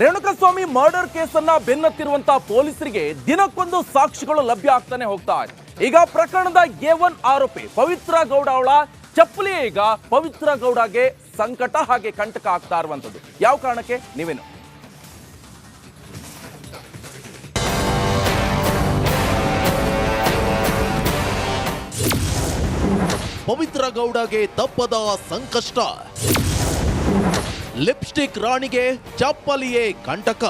Renukaswamy murder ಕೇಸನ್ನ ಬೆನ್ನತ್ತಿರುವಂತಹ ಪೊಲೀಸರಿಗೆ ದಿನಕ್ಕೊಂದು ಸಾಕ್ಷಿಗಳು ಲಭ್ಯ ಆಗ್ತಾನೆ ಹೋಗ್ತಾ ಇದೆ. ಈಗ ಪ್ರಕರಣದ ಎ ಒನ್ ಆರೋಪಿ ಪವಿತ್ರ ಗೌಡ ಅವಳ ಚಪ್ಪಲಿ ಈಗ ಪವಿತ್ರ ಗೌಡಗೆ ಸಂಕಟ ಹಾಗೆ ಕಂಟಕ ಆಗ್ತಾ ಇರುವಂತದ್ದು ಯಾವ ಕಾರಣಕ್ಕೆ? ನೀವೇನು? ಪವಿತ್ರ ಗೌಡಗೆ ತಪ್ಪದ ಸಂಕಷ್ಟ. ಲಿಪ್ಸ್ಟಿಕ್ ರಾಣಿಗೆ ಚಪ್ಪಲಿಯೇ ಕಂಟಕ.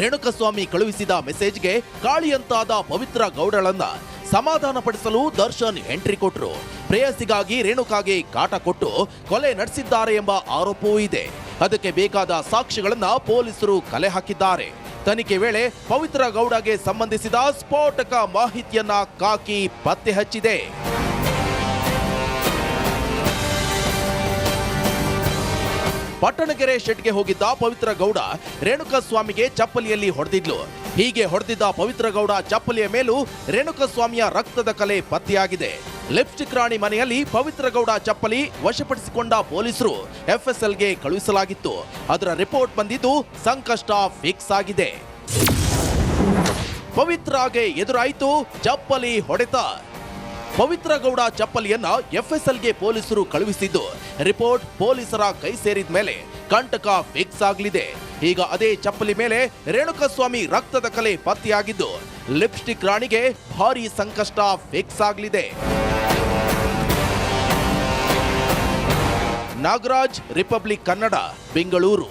ರೇಣುಕಸ್ವಾಮಿ ಕಳುಹಿಸಿದ ಮೆಸೇಜ್ಗೆ ಕಾಳಿಯಂತಾದ ಪವಿತ್ರ ಗೌಡಳನ್ನ ಸಮಾಧಾನ ಪಡಿಸಲು ದರ್ಶನ್ ಎಂಟ್ರಿ ಕೊಟ್ಟರು ಪ್ರೇಯಸಿಗಾಗಿ ರೇಣುಕಾಗೆ ಕಾಟ ಕೊಟ್ಟು ಕೊಲೆ ನಡೆಸಿದ್ದಾರೆ ಎಂಬ ಆರೋಪವೂ ಇದೆ. ಅದಕ್ಕೆ ಬೇಕಾದ ಸಾಕ್ಷಿಗಳನ್ನ ಪೊಲೀಸರು ಕಲೆ ಹಾಕಿದ್ದಾರೆ. ತನಿಖೆ ವೇಳೆ ಪವಿತ್ರ ಗೌಡಗೆ ಸಂಬಂಧಿಸಿದ ಸ್ಫೋಟಕ ಮಾಹಿತಿಯನ್ನ ಕಾಕಿ ಪತ್ತೆ ಹಚ್ಚಿದೆ. ಪಟ್ಟಣಗೆರೆ ಶೆಡ್ಗೆ ಹೋಗಿದ್ದ ಪವಿತ್ರ ಗೌಡ ರೇಣುಕಾ ಸ್ವಾಮಿಗೆ ಚಪ್ಪಲಿಯಲ್ಲಿ ಹೊಡೆದಿದ್ಲು. ಹೀಗೆ ಹೊಡೆದಿದ್ದ ಪವಿತ್ರ ಗೌಡ ಚಪ್ಪಲಿಯ ಮೇಲೂ ರೇಣುಕಾ ಸ್ವಾಮಿಯ ರಕ್ತದ ಕಲೆ ಪತ್ತೆಯಾಗಿದೆ. ಲಿಪ್ಸ್ಟಿಕ್ ರಾಣಿ ಮನೆಯಲ್ಲಿ ಪವಿತ್ರ ಗೌಡ ಚಪ್ಪಲಿ ವಶಪಡಿಸಿಕೊಂಡ ಪೊಲೀಸರು ಎಫ್ಎಸ್ಎಲ್ಗೆ ಕಳುಹಿಸಲಾಗಿತ್ತು. ಅದರ ರಿಪೋರ್ಟ್ ಬಂದಿದ್ದು ಸಂಕಷ್ಟ ಫಿಕ್ಸ್ ಆಗಿದೆ. ಪವಿತ್ರಾಗೆ ಎದುರಾಯಿತು ಚಪ್ಪಲಿ ಹೊಡೆತ. ಪವಿತ್ರ ಗೌಡ ಚಪ್ಪಲಿಯನ್ನ ಎಫ್ಎಸ್ಎಲ್ಗೆ ಪೊಲೀಸರು ಕಳುಹಿಸಿದ್ದು. ರಿಪೋರ್ಟ್ ಪೊಲೀಸರ ಕೈ ಸೇರಿದ ಮೇಲೆ ಕಂಟಕ ಫಿಕ್ಸ್ ಆಗಲಿದೆ. ಈಗ ಅದೇ ಚಪ್ಪಲಿ ಮೇಲೆ ರೇಣುಕಸ್ವಾಮಿ ರಕ್ತದ ಕಲೆ ಪತ್ತೆಯಾಗಿದ್ದು, ಲಿಪ್ಸ್ಟಿಕ್ ರಾಣಿಗೆ ಭಾರಿ ಸಂಕಷ್ಟ ಫಿಕ್ಸ್ ಆಗಲಿದೆ. ನಾಗರಾಜ್, ರಿಪಬ್ಲಿಕ್ ಕನ್ನಡ, ಬೆಂಗಳೂರು.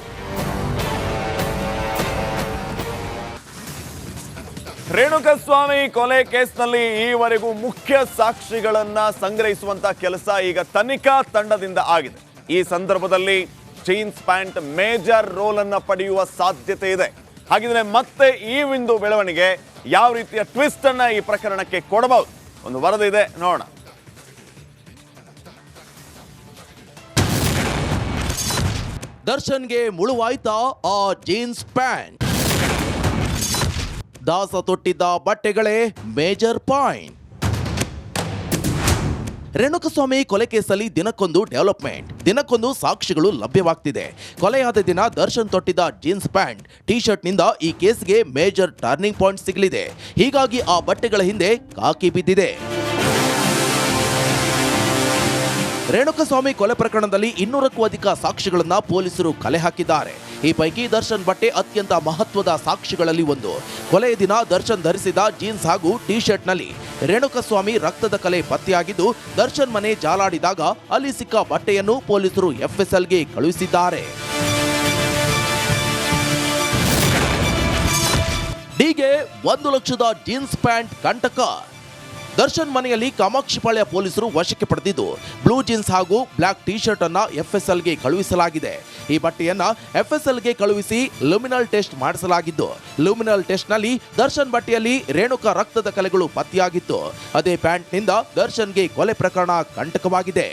ರೇಣುಕಸ್ವಾಮಿ ಕೊಲೆ ಕೇಸ್ನಲ್ಲಿ ಈವರೆಗೂ ಮುಖ್ಯ ಸಾಕ್ಷಿಗಳನ್ನ ಸಂಗ್ರಹಿಸುವಂತ ಕೆಲಸ ಈಗ ತನಿಖಾ ತಂಡದಿಂದ ಆಗಿದೆ. ಈ ಸಂದರ್ಭದಲ್ಲಿ ಜೀನ್ಸ್ ಪ್ಯಾಂಟ್ ಮೇಜರ್ ರೋಲ್ ಅನ್ನ ಪಡೆಯುವ ಸಾಧ್ಯತೆ ಇದೆ. ಹಾಗಿದ್ರೆ ಮತ್ತೆ ಈ ಒಂದು ಬೆಳವಣಿಗೆ ಯಾವ ರೀತಿಯ ಟ್ವಿಸ್ಟ್ ಅನ್ನ ಈ ಪ್ರಕರಣಕ್ಕೆ ಕೊಡಬಹುದು? ಒಂದು ವರದಿ ಇದೆ, ನೋಡೋಣ. ದರ್ಶನ್ಗೆ ಮುಳುವಾಯ್ತಾ ಆ ಜೀನ್ಸ್ ಪ್ಯಾಂಟ್? ದಾಸ ತೊಟ್ಟಿದ್ದ ಬಟ್ಟೆಗಳೇ ಮೇಜರ್ ಪಾಯಿಂಟ್ ರೇಣುಕಸ್ವಾಮಿ ಕೊಲೆ ಕೇಸಲ್ಲಿ ದಿನಕ್ಕೊಂದು ಡೆವಲಪ್ಮೆಂಟ್ ದಿನಕ್ಕೊಂದು ಸಾಕ್ಷಿಗಳು ಲಭ್ಯವಾಗ್ತಿದೆ. ಕೊಲೆಯಾದ ದಿನ ದರ್ಶನ್ ತೊಟ್ಟಿದ್ದ ಜೀನ್ಸ್ ಪ್ಯಾಂಟ್ ಟಿ ಶರ್ಟ್ನಿಂದ ಈ ಕೇಸ್ಗೆ ಮೇಜರ್ ಟರ್ನಿಂಗ್ ಪಾಯಿಂಟ್ ಸಿಗಲಿದೆ. ಹೀಗಾಗಿ ಆ ಬಟ್ಟೆಗಳ ಹಿಂದೆ ಕಾಕಿ ಬಿದ್ದಿದೆ. ರೇಣುಕಸ್ವಾಮಿ ಕೊಲೆ ಪ್ರಕರಣದಲ್ಲಿ ಇನ್ನೂರಕ್ಕೂ ಅಧಿಕ ಸಾಕ್ಷಿಗಳನ್ನು ಪೊಲೀಸರು ಕಲೆ ಹಾಕಿದ್ದಾರೆ. ಈ ಪೈಕಿ ದರ್ಶನ್ ಬಟ್ಟೆ ಅತ್ಯಂತ ಮಹತ್ವದ ಸಾಕ್ಷಿಗಳಲ್ಲಿ ಒಂದು. ಕೊಲೆಯ ದಿನ ದರ್ಶನ್ ಧರಿಸಿದ ಜೀನ್ಸ್ ಹಾಗೂ ಟಿ ಶರ್ಟ್ನಲ್ಲಿ ರೇಣುಕಸ್ವಾಮಿ ರಕ್ತದ ಕಲೆ ಪತ್ತೆಯಾಗಿದ್ದು, ದರ್ಶನ್ ಮನೆ ಜಾಲಾಡಿದಾಗ ಅಲ್ಲಿ ಸಿಕ್ಕ ಬಟ್ಟೆಯನ್ನು ಪೊಲೀಸರು ಎಫ್ಎಸ್ಎಲ್ಗೆ ಕಳುಹಿಸಿದ್ದಾರೆ. ಡಿಗೆ ಒಂದು ಲಕ್ಷದ ಜೀನ್ಸ್ ಪ್ಯಾಂಟ್ ಕಂಟಕ. ದರ್ಶನ್ ಮನೆಯಲ್ಲಿ ಕಾಮಾಕ್ಷಿಪಾಳ್ಯ ಪೊಲೀಸರು ವಶಕ್ಕೆ ಪಡೆದಿದ್ದು, ಬ್ಲೂ ಜೀನ್ಸ್ ಹಾಗೂ ಬ್ಲಾಕ್ ಟಿ ಶರ್ಟ್ ಅನ್ನ ಎಫ್ಎಸ್ಎಲ್ಗೆ ಕಳುಹಿಸಲಾಗಿದೆ. ಈ ಬಟ್ಟೆಯನ್ನ ಎಫ್ಎಸ್ಎಲ್ಗೆ ಕಳುಹಿಸಿ ಲುಮಿನಲ್ ಟೆಸ್ಟ್ ಮಾಡಿಸಲಾಗಿದ್ದು ಲುಮಿನಲ್ ಟೆಸ್ಟ್ನಲ್ಲಿ ದರ್ಶನ್ ಬಟ್ಟೆಯಲ್ಲಿ ರೇಣುಕಾ ರಕ್ತದ ಕಲೆಗಳು ಪತ್ತೆಯಾಗಿತ್ತು. ಅದೇ ಪ್ಯಾಂಟ್ನಿಂದ ದರ್ಶನ್ಗೆ ಕೊಲೆ ಪ್ರಕರಣ ಕಂಟಕವಾಗಿದೆ.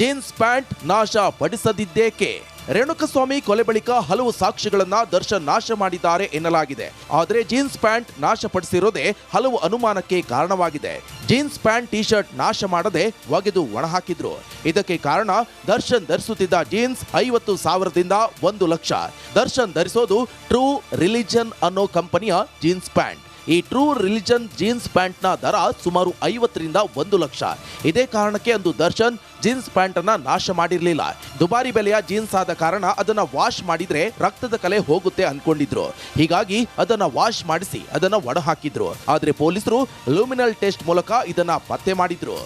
ಜೀನ್ಸ್ ಪ್ಯಾಂಟ್ ನಾಶ ಪಡಿಸದಿದ್ದೇಕೆ? ರೇಣುಕಸ್ವಾಮಿ ಕೊಲೆ ಬಳಿಕ ಹಲವು ಸಾಕ್ಷಿಗಳನ್ನ ದರ್ಶನ್ ನಾಶ ಮಾಡಿದ್ದಾರೆ ಎನ್ನಲಾಗಿದೆ. ಆದರೆ ಜೀನ್ಸ್ ಪ್ಯಾಂಟ್ ನಾಶಪಡಿಸಿರೋದೇ ಹಲವು ಅನುಮಾನಕ್ಕೆ ಕಾರಣವಾಗಿದೆ. ಜೀನ್ಸ್ ಪ್ಯಾಂಟ್ ಟಿ ಶರ್ಟ್ ನಾಶ ಮಾಡದೆ ಒಗೆದು ಒಣಹಾಕಿದ್ರು. ಇದಕ್ಕೆ ಕಾರಣ ದರ್ಶನ್ ಧರಿಸುತ್ತಿದ್ದ ಜೀನ್ಸ್ ಐವತ್ತು ಸಾವಿರದಿಂದ ಒಂದು ಲಕ್ಷ. ದರ್ಶನ್ ಧರಿಸೋದು ಟ್ರೂ ರಿಲಿಜನ್ ಅನ್ನೋ ಕಂಪನಿಯ ಜೀನ್ಸ್ ಪ್ಯಾಂಟ್. ಈ ಟ್ರೂ ರಿಲಿಜನ್ ಜೀನ್ಸ್ ಪ್ಯಾಂಟ್ನ ದರ ಸುಮಾರು ಐವತ್ತರಿಂದ ಒಂದು ಲಕ್ಷ. ಇದೇ ಕಾರಣಕ್ಕೆ ಅಂದು ದರ್ಶನ್ ಜೀನ್ಸ್ ಪ್ಯಾಂಟ್ ಅನ್ನ ನಾಶ ಮಾಡಿರಲಿಲ್ಲ. ದುಬಾರಿ ಬೆಲೆಯ ಜೀನ್ಸ್ ಆದ ಕಾರಣ ಅದನ್ನ ವಾಶ್ ಮಾಡಿದ್ರೆ ರಕ್ತದ ಕಲೆ ಹೋಗುತ್ತೆ ಅನ್ಕೊಂಡಿದ್ರು. ಹೀಗಾಗಿ ಅದನ್ನ ವಾಶ್ ಮಾಡಿಸಿ ಅದನ್ನ ಒಡ ಹಾಕಿದ್ರು ಆದ್ರೆ ಪೊಲೀಸರು ಲೂಮಿನಲ್ ಟೆಸ್ಟ್ ಮೂಲಕ ಇದನ್ನ ಪತ್ತೆ ಮಾಡಿದ್ರು.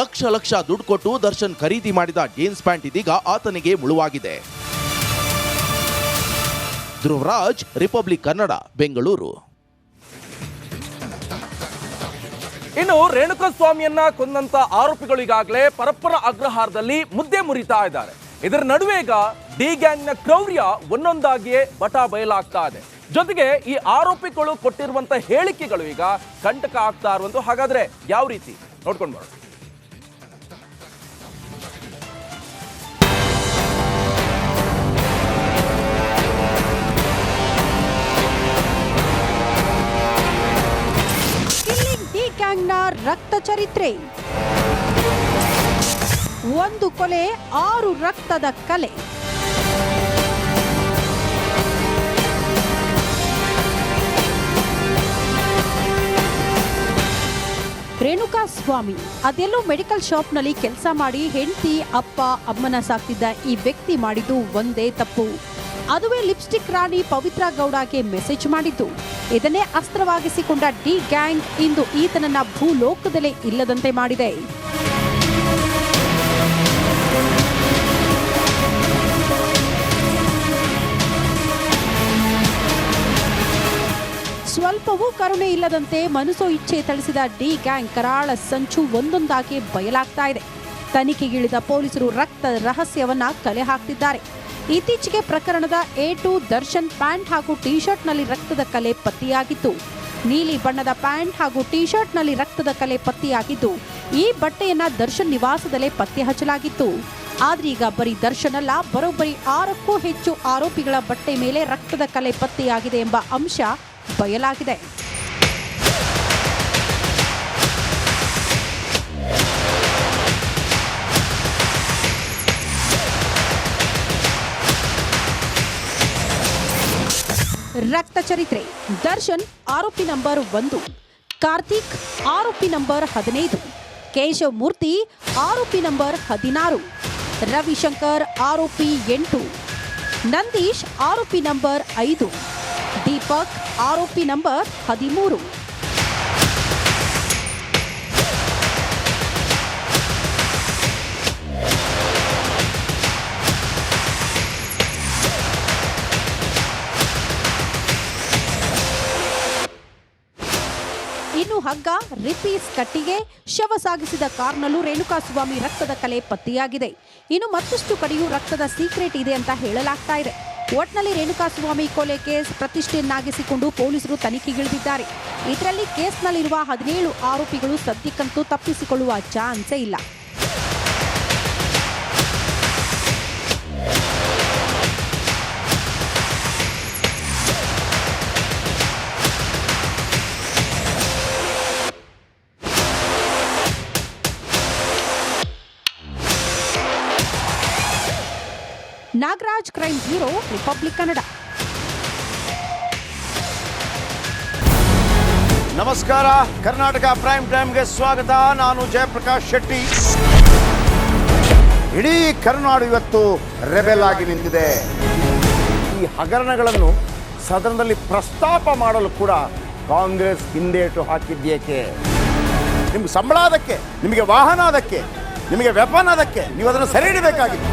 ಲಕ್ಷ ಲಕ್ಷ ದುಡ್ಡು ಕೊಟ್ಟು ದರ್ಶನ್ ಖರೀದಿ ಮಾಡಿದ ಜೀನ್ಸ್ ಪ್ಯಾಂಟ್ ಇದೀಗ ಆತನಿಗೆ ಮುಳುವಾಗಿದೆ. ಧ್ರುವರಾಜ್, ರಿಪಬ್ಲಿಕ್ ಕನ್ನಡ, ಬೆಂಗಳೂರು. ಇನ್ನು ರೇಣುಕಸ್ವಾಮಿಯನ್ನ ಕೊಂದಂತ ಆರೋಪಿಗಳು ಈಗಾಗಲೇ ಪರಪ್ಪರ ಅಗ್ರಹಾರದಲ್ಲಿ ಮುದ್ದೆ ಮುರಿತಾ ಇದ್ದಾರೆ. ಇದರ ನಡುವೆ ಈಗ ಡಿ ಗ್ಯಾಂಗ್ನ ಕ್ರೌರ್ಯ ಒಂದೊಂದಾಗಿಯೇ ಬಟ ಬಯಲಾಗ್ತಾ ಇದೆ. ಜೊತೆಗೆ ಈ ಆರೋಪಿಗಳು ಕೊಟ್ಟಿರುವಂತ ಹೇಳಿಕೆಗಳು ಈಗ ಕಂಟಕ ಆಗ್ತಾ ಇರುವಂತ ಹಾಗಾದ್ರೆ ಯಾವ ರೀತಿ? ನೋಡ್ಕೊಂಡು ಬರೋಣ. ಗ್ಯಾಂಗ್ನ ರಕ್ತ ಚರಿತ್ರೆ. ಒಂದು ಕೊಲೆ, ಆರು ರಕ್ತದ ಕಲೆ. ರೇಣುಕಾ ಸ್ವಾಮಿ, ಅದೆಲ್ಲೋ ಮೆಡಿಕಲ್ ಶಾಪ್ನಲ್ಲಿ ಕೆಲಸ ಮಾಡಿ ಹೆಂಡತಿ, ಅಪ್ಪ, ಅಮ್ಮನ ಸಾಕ್ತಿದ್ದ ಈ ವ್ಯಕ್ತಿ ಮಾಡಿದ್ದು ಒಂದೇ ತಪ್ಪು. ಅದುವೇ ಲಿಪ್ಸ್ಟಿಕ್ ರಾಣಿ ಪವಿತ್ರ ಗೌಡಗೆ ಮೆಸೇಜ್ ಮಾಡಿದ್ದು. ಇದನ್ನೇ ಅಸ್ತ್ರವಾಗಿಸಿಕೊಂಡ ಡಿ ಗ್ಯಾಂಗ್ ಇಂದು ಈತನನ್ನ ಭೂಲೋಕದಲ್ಲೇ ಇಲ್ಲದಂತೆ ಮಾಡಿದೆ. ಸ್ವಲ್ಪವೂ ಕರುಣೆ ಇಲ್ಲದಂತೆ ಮನಸೋ ಇಚ್ಛೆ ಥಳಿಸಿದ ಡಿ ಗ್ಯಾಂಗ್ ಕರಾಳ ಸಂಚು ಒಂದೊಂದಾಗಿ ಬಯಲಾಗ್ತಾ ಇದೆ. ತನಿಖೆಗಿಳಿದ ಪೊಲೀಸರು ರಕ್ತ ರಹಸ್ಯವನ್ನ ಕಲೆ ಹಾಕ್ತಿದ್ದಾರೆ. ಇತ್ತೀಚೆಗೆ ಪ್ರಕರಣದ ಎ ಟು ದರ್ಶನ್ ಪ್ಯಾಂಟ್ ಹಾಗೂ ಟಿ ಶರ್ಟ್ನಲ್ಲಿ ರಕ್ತದ ಕಲೆ ಪತ್ತೆಯಾಗಿತ್ತು. ನೀಲಿ ಬಣ್ಣದ ಪ್ಯಾಂಟ್ ಹಾಗೂ ಟಿ ಶರ್ಟ್ನಲ್ಲಿ ರಕ್ತದ ಕಲೆ ಪತ್ತೆಯಾಗಿದ್ದು, ಈ ಬಟ್ಟೆಯನ್ನ ದರ್ಶನ್ ನಿವಾಸದಲ್ಲೇ ಪತ್ತೆ ಹಚ್ಚಲಾಗಿತ್ತು. ಆದ್ರೆ ಈಗ ಬರೀ ದರ್ಶನ್ ಅಲ್ಲ, ಬರೋಬ್ಬರಿ ಆರಕ್ಕೂ ಹೆಚ್ಚು ಆರೋಪಿಗಳ ಬಟ್ಟೆ ಮೇಲೆ ರಕ್ತದ ಕಲೆ ಪತ್ತೆಯಾಗಿದೆ ಎಂಬ ಅಂಶ ಬಯಲಾಗಿದೆ. ರಕ್ತ ಚರಿತ್ರೆ. ದರ್ಶನ್ ಆರೋಪಿ ನಂಬರ್ ಒಂದು. ಕಾರ್ತಿಕ್ ಆರೋಪಿ ನಂಬರ್ ಹದಿನೈದು. ಕೇಶವ್ ಮೂರ್ತಿ ಆರೋಪಿ ನಂಬರ್ ಹದಿನಾರು. ರವಿಶಂಕರ್ ಆರೋಪಿ ಎಂಟು. ನಂದೀಶ್ ಆರೋಪಿ ನಂಬರ್ ಐದು. ದೀಪಕ್ ಆರೋಪಿ ನಂಬರ್ ಹದಿಮೂರು. ಹಗ್ಗ ರಿಪೀಸ್ ಕಟ್ಟಿಗೆ, ಶವ ಸಾಗಿಸಿದ ಕಾರ್ನಲ್ಲೂ ರೇಣುಕಾಸ್ವಾಮಿ ರಕ್ತದ ಕಲೆ ಪತ್ತೆಯಾಗಿದೆ. ಇನ್ನು ಮತ್ತಷ್ಟು ಕಡೆಯೂ ರಕ್ತದ ಸೀಕ್ರೆಟ್ ಇದೆ ಅಂತ ಹೇಳಲಾಗ್ತಾ ಇದೆ. ಒಟ್ನಲ್ಲಿ ರೇಣುಕಾಸ್ವಾಮಿ ಕೊಲೆ ಕೇಸ್ ಪ್ರತಿಷ್ಠೆಯನ್ನಾಗಿಸಿಕೊಂಡು ಪೊಲೀಸರು ತನಿಖೆಗಿಳಿದಿದ್ದಾರೆ. ಇದರಲ್ಲಿ ಕೇಸ್ನಲ್ಲಿರುವ ಹದಿನೇಳು ಆರೋಪಿಗಳು ಸದ್ಯಕ್ಕಂತೂ ತಪ್ಪಿಸಿಕೊಳ್ಳುವ ಚಾನ್ಸೇ ಇಲ್ಲ. ಕ್ರೈಮ್ ಬ್ಯೂರೋ ರಿಪಬ್ಲಿಕ್ ಕನ್ನಡ ನಮಸ್ಕಾರ, ಕರ್ನಾಟಕ ಪ್ರೈಮ್ ಟೈಮ್ಗೆ ಸ್ವಾಗತ. ನಾನು ಜಯಪ್ರಕಾಶ್ ಶೆಟ್ಟಿ. ಇಡೀ ಕರುನಾಡು ಇವತ್ತು ರೆಬೆಲ್ ಆಗಿ ನಿಂತಿದೆ. ಈ ಹಗರಣಗಳನ್ನು ಸದನದಲ್ಲಿ ಪ್ರಸ್ತಾಪ ಮಾಡಲು ಕೂಡ ಕಾಂಗ್ರೆಸ್ ಹಿಂದೇಟು ಹಾಕಿದ್ದೇಕೆ ನಿಮ್ಗೆ ಸಂಬಳ ಅದಕ್ಕೆ, ನಿಮಗೆ ವಾಹನ ಅದಕ್ಕೆ, ನಿಮಗೆ ವೆಪನ್ ಅದಕ್ಕೆ, ನೀವು ಅದನ್ನು ಸೆರೆ ಹಿಡಿಬೇಕಾಗಿತ್ತು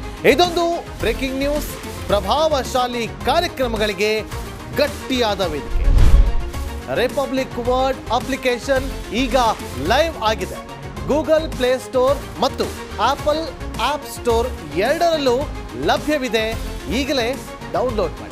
ಇದೊಂದು ಬ್ರೇಕಿಂಗ್ ನ್ಯೂಸ್. ಪ್ರಭಾವಶಾಲಿ ಕಾರ್ಯಕ್ರಮಗಳಿಗೆ ಗಟ್ಟಿಯಾದ ವೇದಿಕೆ. ರಿಪಬ್ಲಿಕ್ ವರ್ಡ್ ಅಪ್ಲಿಕೇಶನ್ ಈಗ ಲೈವ್ ಆಗಿದೆ. ಗೂಗಲ್ ಪ್ಲೇ ಸ್ಟೋರ್ ಮತ್ತು ಆಪಲ್ ಆಪ್ ಸ್ಟೋರ್ ಎರಡರಲ್ಲೂ ಲಭ್ಯವಿದೆ. ಈಗಲೇ ಡೌನ್ಲೋಡ್ ಮಾಡಿ.